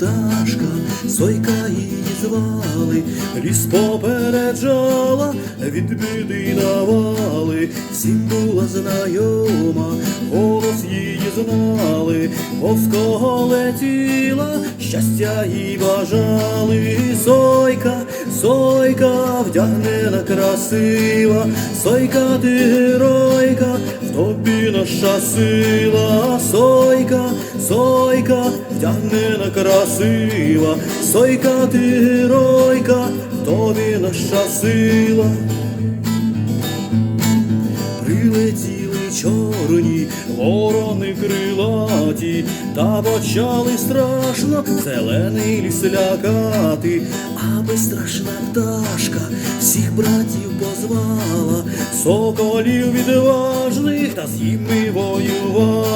пташка, сойка її звали, ліс попереджала, від біди навали, всім була знайома, голос її знали, повського летіла, щастя їй бажали, сойка, сойка, вдягнена красива, сойка ти геройка, в тобі наша сила, сойка, сойка, вдягнена красива, сойка ти геройка, тобі наша сила. Прилетіли чорні ворони крилаті, та почали страшно зелений ліс лякати, а безстрашна пташка всіх братів позвала, соколів відважних та з ними воювала.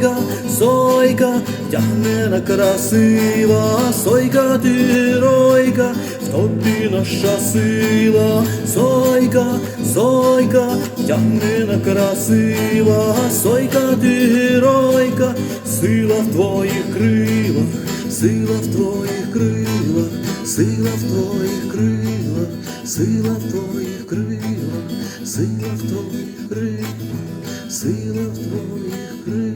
Сойка, сойка, вдягнена красива, сойка ти геройка, в тобі наша сила, сойка, сойка, вдягнена красива, сойка ти геройка, сила в твоїх крилах, сила в твоїх крилах, сила в твоїх крилах, сила в твоїх крилах, сила в твоїх крилах, сила в твоїх крилах.